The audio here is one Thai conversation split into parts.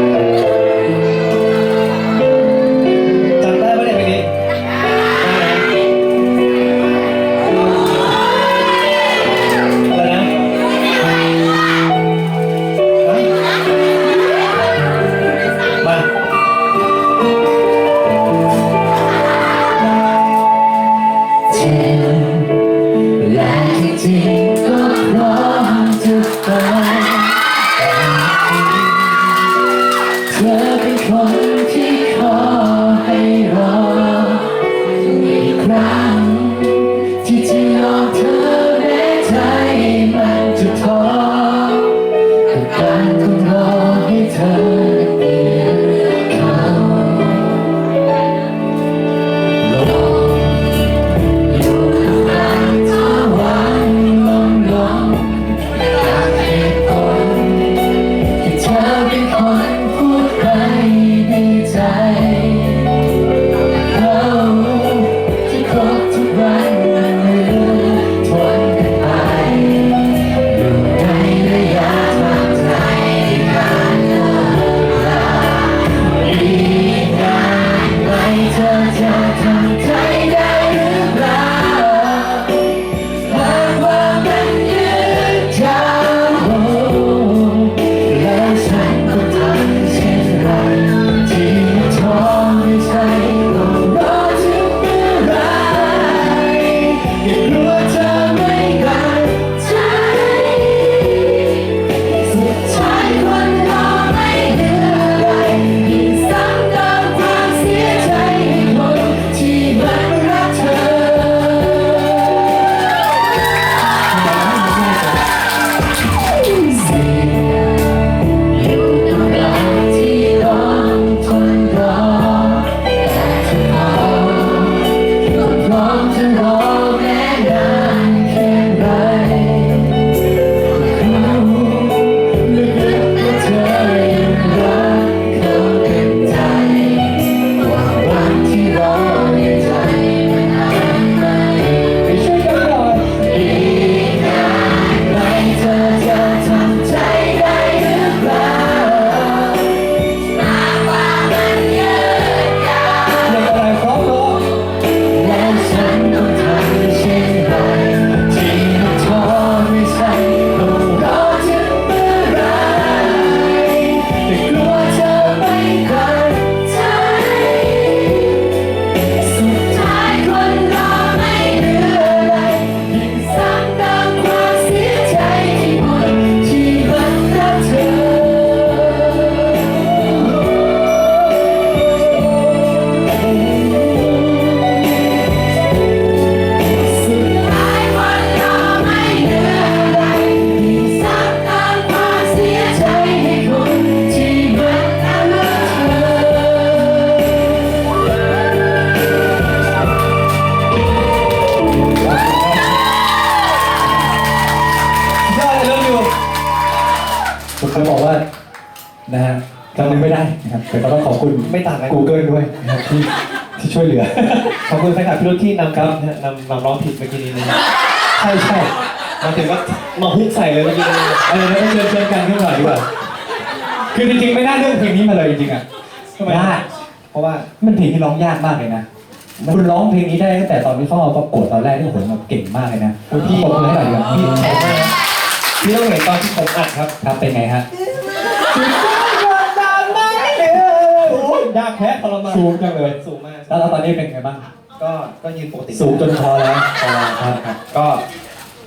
Música Yeah. จำไม่ได้นะครับแต่ก็ต้องขอบคุณไม่ต่างกัน Google ด้วยนะครับที่ที่ช่วยเหลือ ขอบคุณแฟนคลับพี่รุ่ที่นำครับนำนำร้องผิดเมื่อกี้นี้นะใช่ใช่มาถึงก็มาฮุกใส่เลยเมื่อกี้นี้เออแล้วเชิญเชิญกันขึ้นมาหน่อยดีกว่าคือจริงๆไม่น่าเลือกเพลงนี้มาเลยจริงๆอะทำไมยากเพราะว่ามันเพลงที่ร้องยากมากเลยนะคุณร้องเพลงนี้ได้ตั้งแต่ตอนที่เข้ามาประกวดตอนแรกที่โอ้โหแบบเก่งมากเลยนะโอ้ยพี่ปรบมือให้หน่อยดีกว่าพี่ขอบคุณมากนะ พี่ต้องเห็นตอนที่ผมอัดครับครับเป็นไงฮะโอ้ยยากแค่ทรมานสูงจังเลยสูงมากแล้วแล้วตอนนี้เป็นไงบ้าง ก็ก็ยืนปกติสูงจนพอแล้วพอครับครับก็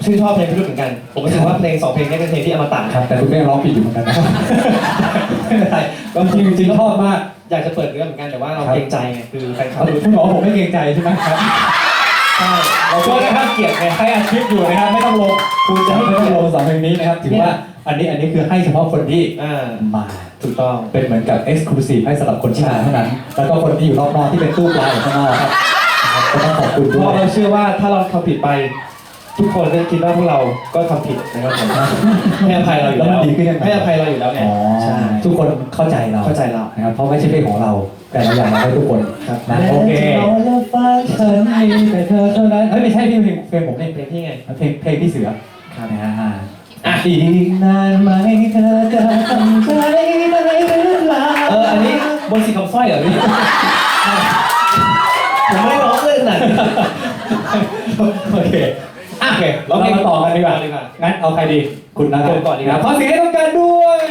ชื่นชอบเพลงพี่รุ่เหมือนกัน ผมรู้สึกว่าเพลงสองเพลงนี้เป็นเพลงที่อมตะครับ แต่คุณก็ยังร้องผิดอยู่เหมือนกันนะไม่เป็นไรก็จริงๆจริงๆชอบมาก อยากจะเปิดเรื่องเหมือนกันแต่ว่าเราครับเกรงใจไงคือแฟนคลับคุณบอกว่าผมไม่เกรงใจใช่ไหมครับ ใช่เราขอโทษนะครับเกียรติไงใครอัดคลิปอยู่นะครับไม่ต้องลงคุณจะให้ไม่ต้องลงสองเพลงนี้นะครับถือว่าอันนี้อันนี้คือให้เฉพาะคนที่อ่ามาถูกต้องเป็นเหมือนกับ Exclusive ให้สำหรับคนที่มาเท่านั้น แล้วก็คนที่อยู่รอบนอกที่เป็นตู้ปลาอยู่ข้างนอกครับก็ต้องขอบคุณเพด้วราะยเราเชื่อว่าถ้าเราทำผิดไป ทุกคนก็จะคิดว่าพวกเราก็ทำผิดนะครับผมให้อภัยเราอยู่แล้วแล้มันวดีขึ้นยังไง ให้อภัยเราอยู่แล้วไงอ๋อใช่ทุกคนเข้าใจเราเข้าใจเรา นะครับเพราะไม่ใช่เพลงของเรา แต่เราอยากมาให้ทุกคนครับนะโอเคเราและฟ้าฉันมีแต่เธอเท่านั้นเฮ้ยไม่ใช่เพลงเพลงเพลงผมนี่เพลงที่ไงเพลงเพลงพี่เสือครับนะฮะอ่าอะอีกนานไหมเธอจะทำใจได้หรือเปล่าเอออันนี้บนสีคำสร้อยเหรอพี่ ผมไม่ได้ร้องเลยขนาดนั้นโอเคอะ โอเคเรามาต่อกันดีกว่าดีกว่า งั้นเอาใครดี คุณนะผมก่อนดีกว่าขอเสียงให้ต้องการด้วย